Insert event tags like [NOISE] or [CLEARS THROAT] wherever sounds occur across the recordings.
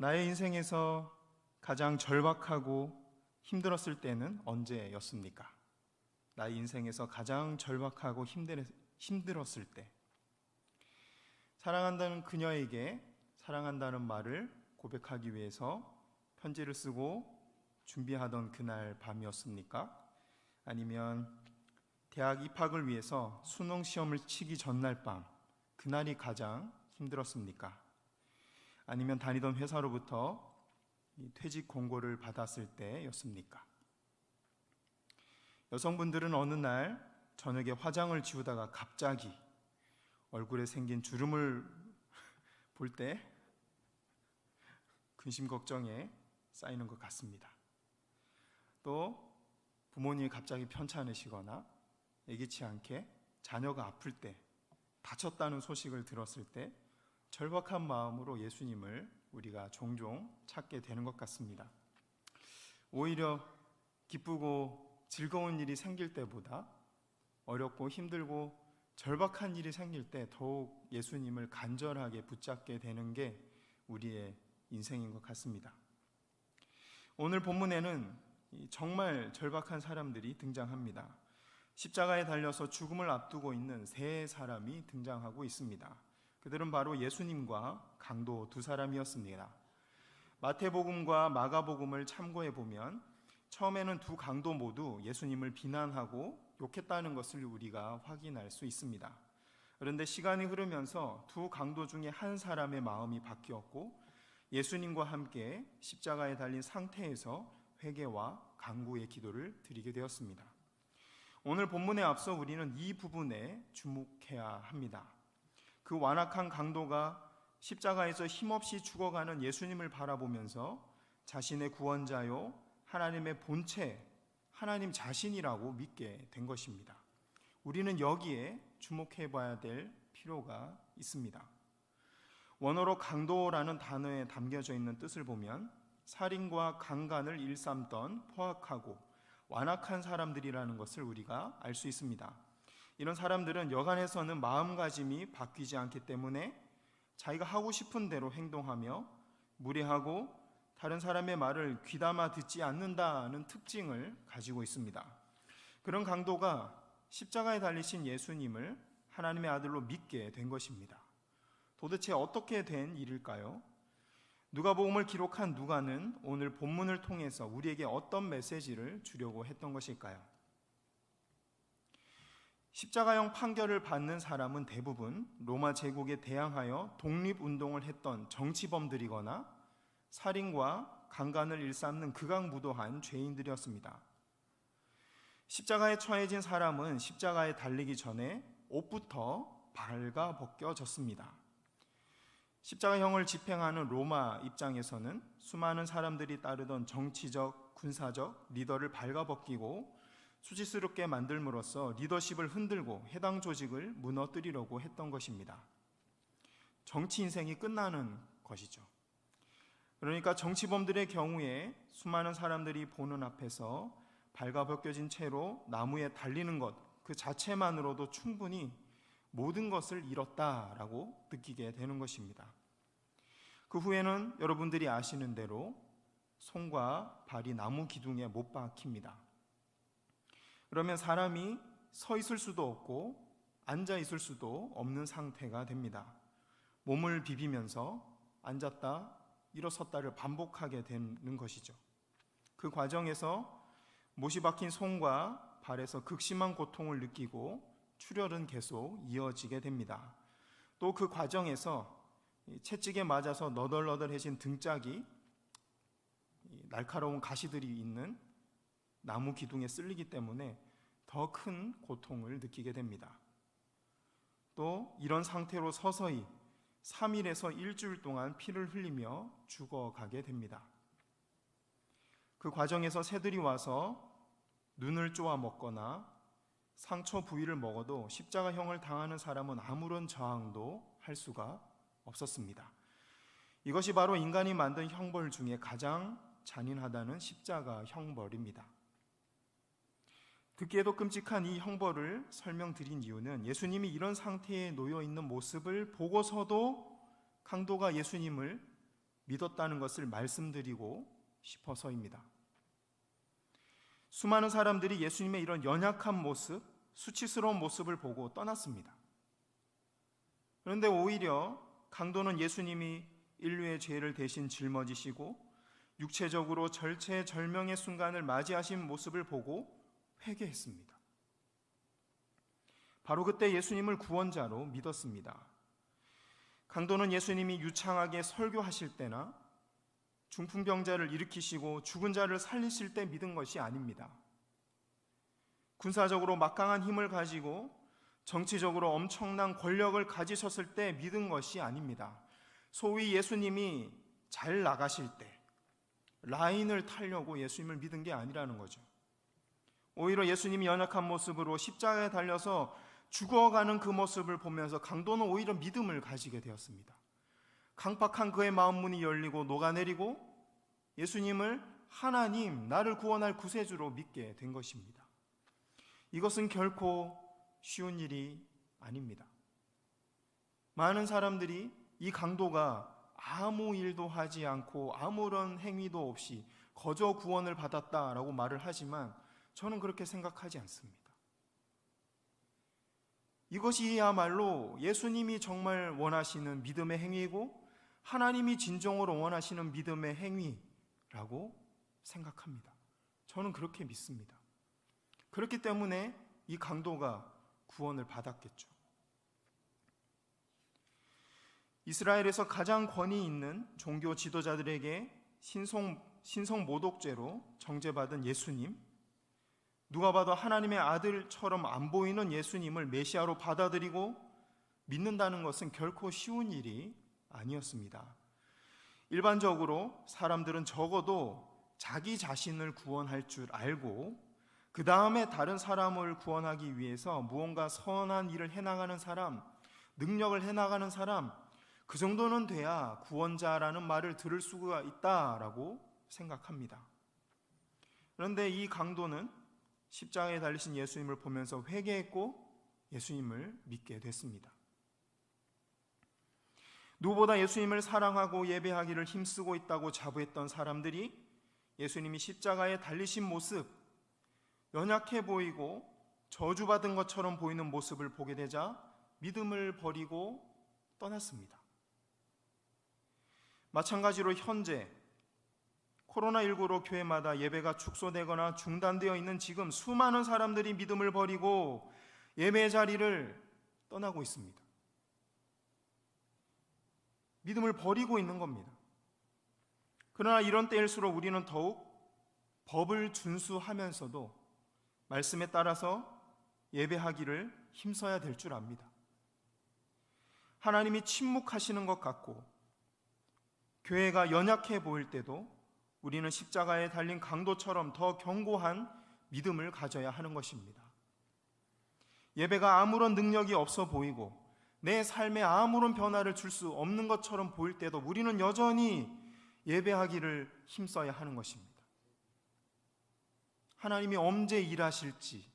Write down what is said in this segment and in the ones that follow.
나의 인생에서 가장 절박하고 힘들었을 때는 언제였습니까? 나의 인생에서 가장 절박하고 힘들, 힘들었을 때. 사랑한다는 그녀에게 사랑한다는 말을 고백하기 위해서 편지를 쓰고 준비하던 그날 밤이었습니까? 아니면 대학 입학을 위해서 수능 시험을 치기 전날 밤, 그날이 가장 힘들었습니까? 아니면 다니던 회사로부터 퇴직 공고를 받았을 때였습니까? 여성분들은 어느 날 저녁에 화장을 지우다가 갑자기 얼굴에 생긴 주름을 [LAUGHS] 볼 때 근심 걱정에 쌓이는 것 같습니다. 또 부모님이 갑자기 편찮으시거나 예기치 않게 자녀가 아플 때 다쳤다는 소식을 들었을 때 절박한 마음으로 예수님을 우리가 종종 찾게 되는 것 같습니다. 오히려 기쁘고 즐거운 일이 생길 때보다 어렵고 힘들고 절박한 일이 생길 때 더욱 예수님을 간절하게 붙잡게 되는 게 우리의 인생인 것 같습니다. 오늘 본문에는 정말 절박한 사람들이 등장합니다. 십자가에 달려서 죽음을 앞두고 있는 세 사람이 등장하고 있습니다. 그들은 바로 예수님과 강도 두 사람이었습니다. 마태복음과 마가복음을 참고해 보면 처음에는 두 강도 모두 예수님을 비난하고 욕했다는 것을 우리가 확인할 수 있습니다. 그런데 시간이 흐르면서 두 강도 중에 한 사람의 마음이 바뀌었고 예수님과 함께 십자가에 달린 상태에서 회개와 강구의 기도를 드리게 되었습니다. 오늘 본문에 앞서 우리는 이 부분에 주목해야 합니다. 그 완악한 강도가 십자가에서 힘없이 죽어가는 예수님을 바라보면서 자신의 구원자요 하나님의 본체 하나님 자신이라고 믿게 된 것입니다. 우리는 여기에 주목해 봐야 될 필요가 있습니다. 원어로 강도라는 단어에 담겨져 있는 뜻을 보면 살인과 강간을 일삼던 포악하고 완악한 사람들이라는 것을 우리가 알 수 있습니다. 이런 사람들은 여간에서는 마음가짐이 바뀌지 않기 때문에 자기가 하고 싶은 대로 행동하며 무례하고 다른 사람의 말을 귀담아 듣지 않는다는 특징을 가지고 있습니다. 그런 강도가 십자가에 달리신 예수님을 하나님의 아들로 믿게 된 것입니다. 도대체 어떻게 된 일일까요? 누가복음을 기록한 누가는 오늘 본문을 통해서 우리에게 어떤 메시지를 주려고 했던 것일까요? 십자가형 판결을 받는 사람은 대부분 로마 제국에 대항하여 독립운동을 했던 정치범들이거나 살인과 강간을 일삼는 극악무도한 죄인들이었습니다. 십자가에 처해진 사람은 십자가에 달리기 전에 옷부터 발가 벗겨졌습니다. 십자가형을 집행하는 로마 입장에서는 수많은 사람들이 따르던 정치적, 군사적 리더를 발가벗기고 수치스럽게 만들므로써 리더십을 흔들고 해당 조직을 무너뜨리려고 했던 것입니다. 정치 인생이 끝나는 것이죠. 그러니까 정치범들의 경우에 수많은 사람들이 보는 앞에서 발가벗겨진 채로 나무에 달리는 것 그 자체만으로도 충분히 모든 것을 잃었다라고 느끼게 되는 것입니다. 그 후에는 여러분들이 아시는 대로 손과 발이 나무 기둥에 못 박힙니다. 그러면 사람이 서 있을 수도 없고 앉아 있을 수도 없는 상태가 됩니다. 몸을 비비면서 앉았다 일어섰다를 반복하게 되는 것이죠. 그 과정에서 못이 박힌 손과 발에서 극심한 고통을 느끼고 출혈은 계속 이어지게 됩니다. 또 그 과정에서 채찍에 맞아서 너덜너덜해진 등짝이 날카로운 가시들이 있는 나무 기둥에 쓸리기 때문에 더 큰 고통을 느끼게 됩니다. 또 이런 상태로 서서히 3일에서 일주일 동안 피를 흘리며 죽어가게 됩니다. 그 과정에서 새들이 와서 눈을 쪼아 먹거나 상처 부위를 먹어도 십자가형을 당하는 사람은 아무런 저항도 할 수가 없었습니다. 이것이 바로 인간이 만든 형벌 중에 가장 잔인하다는 십자가 형벌입니다. 듣기에도 끔찍한 이 형벌을 설명드린 이유는 예수님이 이런 상태에 놓여 있는 모습을 보고서도 강도가 예수님을 믿었다는 것을 말씀드리고 싶어서입니다. 수많은 사람들이 예수님의 이런 연약한 모습, 수치스러운 모습을 보고 떠났습니다. 그런데 오히려 강도는 예수님이 인류의 죄를 대신 짊어지시고 육체적으로 절체절명의 순간을 맞이하신 모습을 보고 회개했습니다. 바로 그때 예수님을 구원자로 믿었습니다. 강도는 예수님이 유창하게 설교하실 때나 중풍병자를 일으키시고 죽은 자를 살리실 때 믿은 것이 아닙니다. 군사적으로 막강한 힘을 가지고 정치적으로 엄청난 권력을 가지셨을 때 믿은 것이 아닙니다. 소위 예수님이 잘 나가실 때 라인을 타려고 예수님을 믿은 게 아니라는 거죠. 오히려 예수님이 연약한 모습으로 십자가에 달려서 죽어가는 그 모습을 보면서 강도는 오히려 믿음을 가지게 되었습니다. 강팍한 그의 마음 문이 열리고 녹아내리고 예수님을 하나님, 나를 구원할 구세주로 믿게 된 것입니다. 이것은 결코 쉬운 일이 아닙니다. 많은 사람들이 이 강도가 아무 일도 하지 않고 아무런 행위도 없이 거저 구원을 받았다라고 말을 하지만 저는 그렇게 생각하지 않습니다. 이것이야말로 예수님이 정말 원하시는 믿음의 행위이고 하나님이 진정으로 원하시는 믿음의 행위라고 생각합니다. 저는 그렇게 믿습니다. 그렇기 때문에 이 강도가 구원을 받았겠죠. 이스라엘에서 가장 권위 있는 종교 지도자들에게 신성, 신성 모독죄로 정죄받은 예수님, 누가 봐도 하나님의 아들처럼 안 보이는 예수님을 메시아로 받아들이고 믿는다는 것은 결코 쉬운 일이 아니었습니다. 일반적으로 사람들은 적어도 자기 자신을 구원할 줄 알고 그 다음에 다른 사람을 구원하기 위해서 무언가 선한 일을 해나가는 사람, 능력을 해나가는 사람, 그 정도는 돼야 구원자라는 말을 들을 수가 있다라고 생각합니다. 그런데 이 강도는 십자가에 달리신 예수님을 보면서 회개했고 예수님을 믿게 됐습니다. 누구보다 예수님을 사랑하고 예배하기를 힘쓰고 있다고 자부했던 사람들이 예수님이 십자가에 달리신 모습, 연약해 보이고 저주받은 것처럼 보이는 모습을 보게 되자 믿음을 버리고 떠났습니다. 마찬가지로 현재 코로나19로 교회마다 예배가 축소되거나 중단되어 있는 지금 수많은 사람들이 믿음을 버리고 예배 자리를 떠나고 있습니다. 믿음을 버리고 있는 겁니다. 그러나 이런 때일수록 우리는 더욱 법을 준수하면서도 말씀에 따라서 예배하기를 힘써야 될 줄 압니다. 하나님이 침묵하시는 것 같고 교회가 연약해 보일 때도 우리는 십자가에 달린 강도처럼 더 견고한 믿음을 가져야 하는 것입니다. 예배가 아무런 능력이 없어 보이고 내 삶에 아무런 변화를 줄 수 없는 것처럼 보일 때도 우리는 여전히 예배하기를 힘써야 하는 것입니다. 하나님이 언제 일하실지,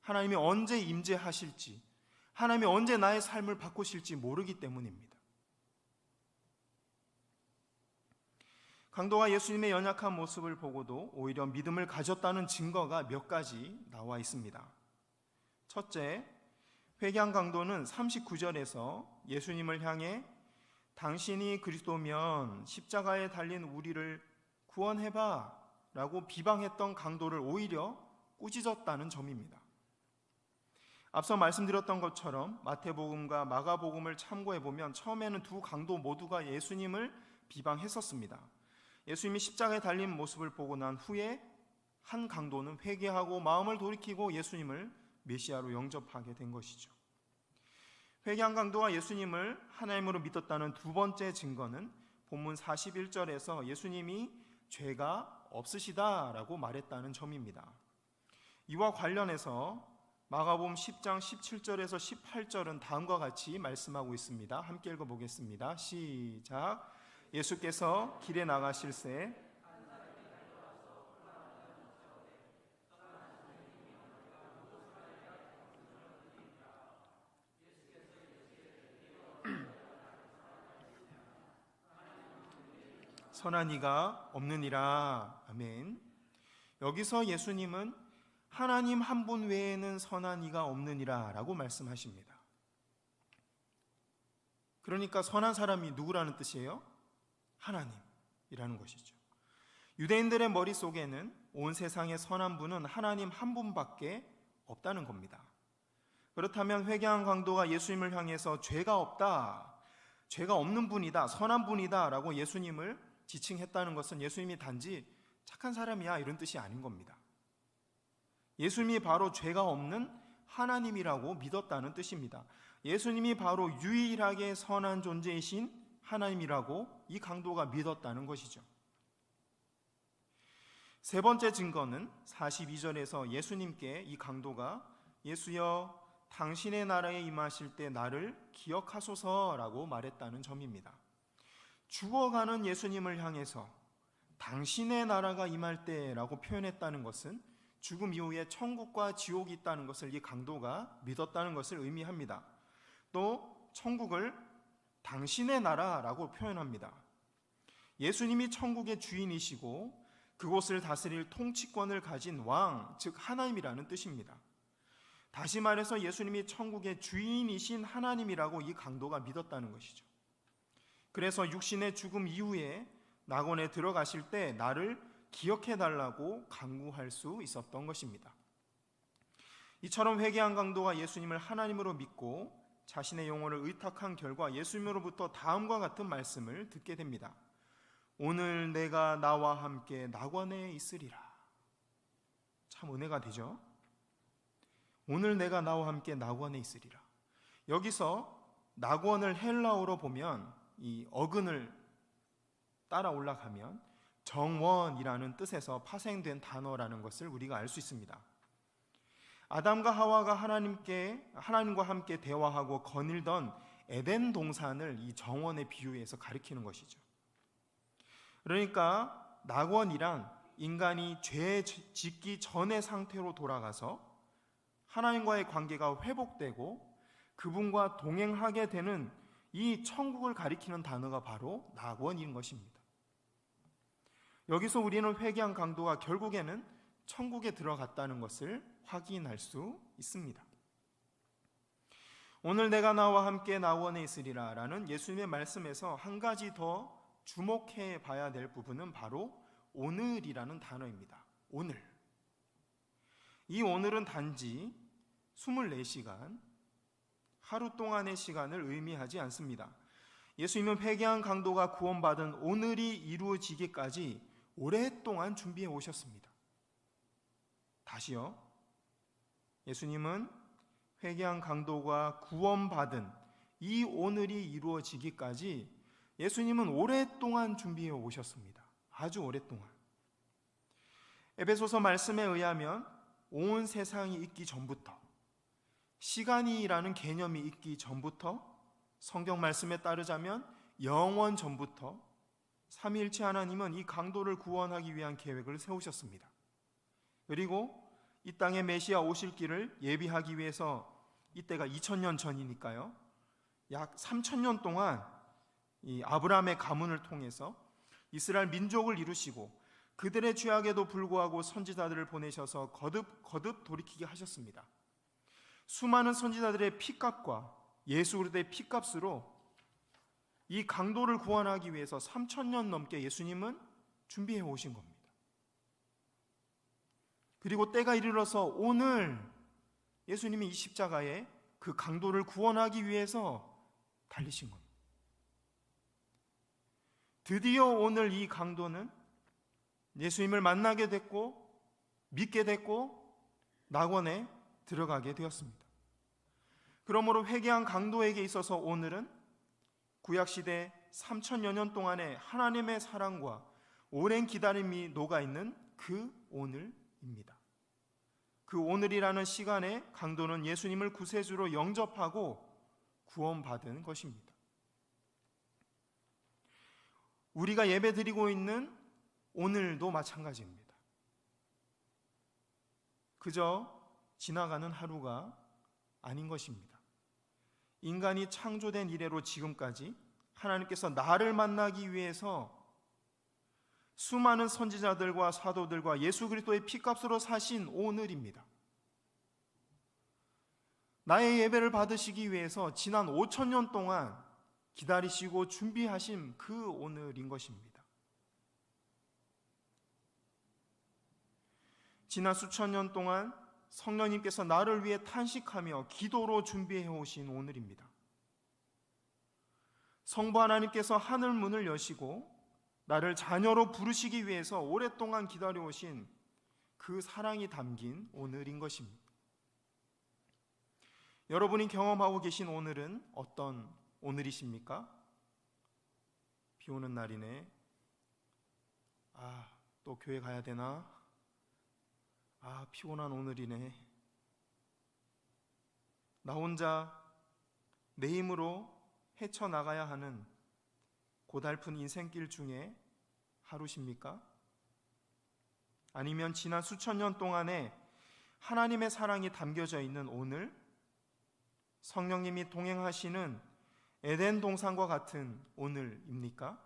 하나님이 언제 임재하실지, 하나님이 언제 나의 삶을 바꾸실지 모르기 때문입니다. 강도가 예수님의 연약한 모습을 보고도 오히려 믿음을 가졌다는 증거가 몇 가지 나와 있습니다. 첫째, 회개한 강도는 39절에서 예수님을 향해 당신이 그리스도면 십자가에 달린 우리를 구원해봐 라고 비방했던 강도를 오히려 꾸짖었다는 점입니다. 앞서 말씀드렸던 것처럼 마태복음과 마가복음을 참고해 보면 처음에는 두 강도 모두가 예수님을 비방했었습니다. 예수님이 십자가에 달린 모습을 보고 난 후에 한 강도는 회개하고 마음을 돌이키고 예수님을 메시아로 영접하게 된 것이죠. 회개한 강도가 예수님을 하나님으로 믿었다는 두 번째 증거는 본문 41절에서 예수님이 죄가 없으시다라고 말했다는 점입니다. 이와 관련해서 마가복음 10장 17절에서 18절은 다음과 같이 말씀하고 있습니다. 함께 읽어 보겠습니다. 시작. 예수께서 길에 나가실새 [CLEARS THROAT] 선한 이가 없느니라. 아멘. 여기서 예수님은 하나님 한 분 외에는 선한 이가 없느니라 라고 말씀하십니다. 그러니까 선한 사람이 누구라는 뜻이에요? 하나님이라는 것이죠. 유대인들의 머릿속에는 온 세상의 선한 분은 하나님 한 분밖에 없다는 겁니다. 그렇다면 회개한 강도가 예수님을 향해서 죄가 없다, 죄가 없는 분이다, 선한 분이다 라고 예수님을 지칭했다는 것은 예수님이 단지 착한 사람이야 이런 뜻이 아닌 겁니다. 예수님이 바로 죄가 없는 하나님이라고 믿었다는 뜻입니다. 예수님이 바로 유일하게 선한 존재이신 하나님이라고 이 강도가 믿었다는 것이죠. 세 번째 증거는 42절에서 예수님께 이 강도가 예수여 당신의 나라에 임하실 때 나를 기억하소서라고 말했다는 점입니다. 죽어가는 예수님을 향해서 당신의 나라가 임할 때라고 표현했다는 것은 죽음 이후에 천국과 지옥이 있다는 것을 이 강도가 믿었다는 것을 의미합니다. 또 천국을 당신의 나라라고 표현합니다. 예수님이 천국의 주인이시고 그곳을 다스릴 통치권을 가진 왕, 즉 하나님이라는 뜻입니다. 다시 말해서 예수님이 천국의 주인이신 하나님이라고 이 강도가 믿었다는 것이죠. 그래서 육신의 죽음 이후에 낙원에 들어가실 때 나를 기억해 달라고 강구할 수 있었던 것입니다. 이처럼 회개한 강도가 예수님을 하나님으로 믿고 자신의 영혼을 의탁한 결과 예수님으로부터 다음과 같은 말씀을 듣게 됩니다. 오늘 내가 나와 함께 낙원에 있으리라. 참 은혜가 되죠? 오늘 내가 나와 함께 낙원에 있으리라. 여기서 낙원을 헬라어로 보면 이 어근을 따라 올라가면 정원이라는 뜻에서 파생된 단어라는 것을 우리가 알 수 있습니다. 아담과 하와가 하나님께 하나님과 함께 대화하고 거닐던 에덴 동산을 이 정원에 비유해서 가리키는 것이죠. 그러니까 낙원이란 인간이 죄 짓기 전의 상태로 돌아가서 하나님과의 관계가 회복되고 그분과 동행하게 되는 이 천국을 가리키는 단어가 바로 낙원인 것입니다. 여기서 우리는 회개한 강도가 결국에는 천국에 들어갔다는 것을 확인할 수 있습니다. 오늘 내가 나와 함께 낙원에 있으리라 라는 예수님의 말씀에서 한 가지 더 주목해 봐야 될 부분은 바로 오늘이라는 단어입니다. 오늘. 이 오늘은 단지 24시간, 하루 동안의 시간을 의미하지 않습니다. 예수님은 회개한 강도가 구원받은 오늘이 이루어지기까지 오랫동안 준비해 오셨습니다. 다시요. 예수님은 회개한 강도가 구원받은 이 오늘이 이루어지기까지 예수님은 오랫동안 준비해 오셨습니다. 아주 오랫동안. 에베소서 말씀에 의하면 온 세상이 있기 전부터 시간이라는 개념이 있기 전부터 성경 말씀에 따르자면 영원 전부터 삼위일체 하나님은 이 강도를 구원하기 위한 계획을 세우셨습니다. 그리고 이 땅에 메시아 오실 길을 예비하기 위해서 이때가 2000년 전이니까요. 약 3000년 동안 이 아브라함의 가문을 통해서 이스라엘 민족을 이루시고 그들의 죄악에도 불구하고 선지자들을 보내셔서 거듭 거듭 돌이키게 하셨습니다. 수많은 선지자들의 피값과 예수 그리스도의 피값으로 이 강도를 구원하기 위해서 3천년 넘게 예수님은 준비해 오신 겁니다. 그리고 때가 이르러서 오늘 예수님이 이 십자가에 그 강도를 구원하기 위해서 달리신 겁니다. 드디어 오늘 이 강도는 예수님을 만나게 됐고 믿게 됐고 낙원에 들어가게 되었습니다. 그러므로 회개한 강도에게 있어서 오늘은 구약 시대 3천여 년 동안의 하나님의 사랑과 오랜 기다림이 녹아 있는 그 오늘입니다. 그 오늘이라는 시간에 강도는 예수님을 구세주로 영접하고 구원받은 것입니다. 우리가 예배드리고 있는 오늘도 마찬가지입니다. 그저 지나가는 하루가 아닌 것입니다. 인간이 창조된 이래로 지금까지 하나님께서 나를 만나기 위해서 수많은 선지자들과 사도들과 예수 그리스도의 피값으로 사신 오늘입니다. 나의 예배를 받으시기 위해서 지난 5천 년 동안 기다리시고 준비하신 그 오늘인 것입니다. 지난 수천 년 동안 성령님께서 나를 위해 탄식하며 기도로 준비해 오신 오늘입니다. 성부 하나님께서 하늘 문을 여시고 나를 자녀로 부르시기 위해서 오랫동안 기다려 오신 그 사랑이 담긴 오늘인 것입니다. 여러분이 경험하고 계신 오늘은 어떤 오늘이십니까? 비 오는 날이네. 아, 또 교회 가야 되나? 아, 피곤한 오늘이네. 나 혼자 내 힘으로 헤쳐나가야 하는 고달픈 인생길 중에 하루십니까? 아니면 지난 수천 년 동안에 하나님의 사랑이 담겨져 있는 오늘 성령님이 동행하시는 에덴 동산과 같은 오늘입니까?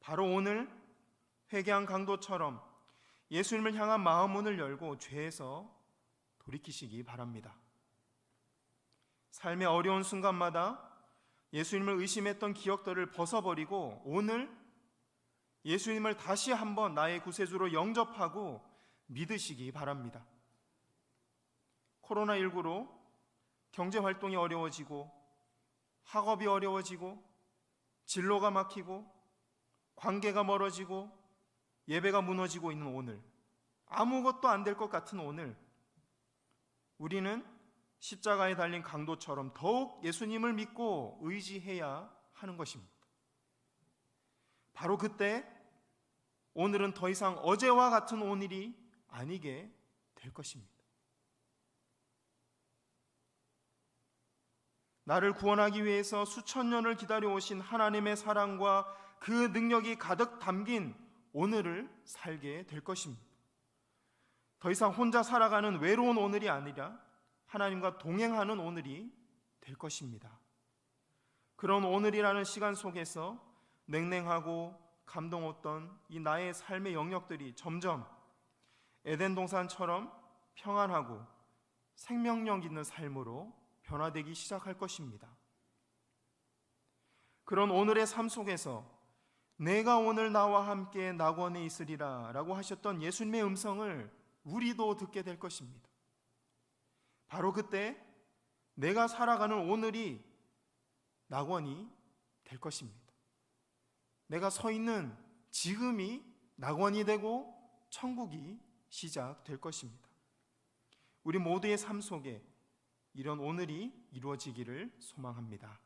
바로 오늘 회개한 강도처럼 예수님을 향한 마음 문을 열고 죄에서 돌이키시기 바랍니다. 삶의 어려운 순간마다 예수님을 의심했던 기억들을 벗어버리고 오늘 예수님을 다시 한번 나의 구세주로 영접하고 믿으시기 바랍니다. 코로나19로 경제 활동이 어려워지고 학업이 어려워지고 진로가 막히고 관계가 멀어지고 예배가 무너지고 있는 오늘 아무것도 안 될 것 같은 오늘 우리는 십자가에 달린 강도처럼 더욱 예수님을 믿고 의지해야 하는 것입니다. 바로 그때 오늘은 더 이상 어제와 같은 오늘이 아니게 될 것입니다. 나를 구원하기 위해서 수천 년을 기다려 오신 하나님의 사랑과 그 능력이 가득 담긴 오늘을 살게 될 것입니다. 더 이상 혼자 살아가는 외로운 오늘이 아니라 하나님과 동행하는 오늘이 될 것입니다. 그런 오늘이라는 시간 속에서 냉랭하고 감동 없던 이 나의 삶의 영역들이 점점 에덴 동산처럼 평안하고 생명력 있는 삶으로 변화되기 시작할 것입니다. 그런 오늘의 삶 속에서 내가 오늘 나와 함께 낙원에 있으리라 라고 하셨던 예수님의 음성을 우리도 듣게 될 것입니다. 바로 그때 내가 살아가는 오늘이 낙원이 될 것입니다. 내가 서 있는 지금이 낙원이 되고 천국이 시작될 것입니다. 우리 모두의 삶 속에 이런 오늘이 이루어지기를 소망합니다.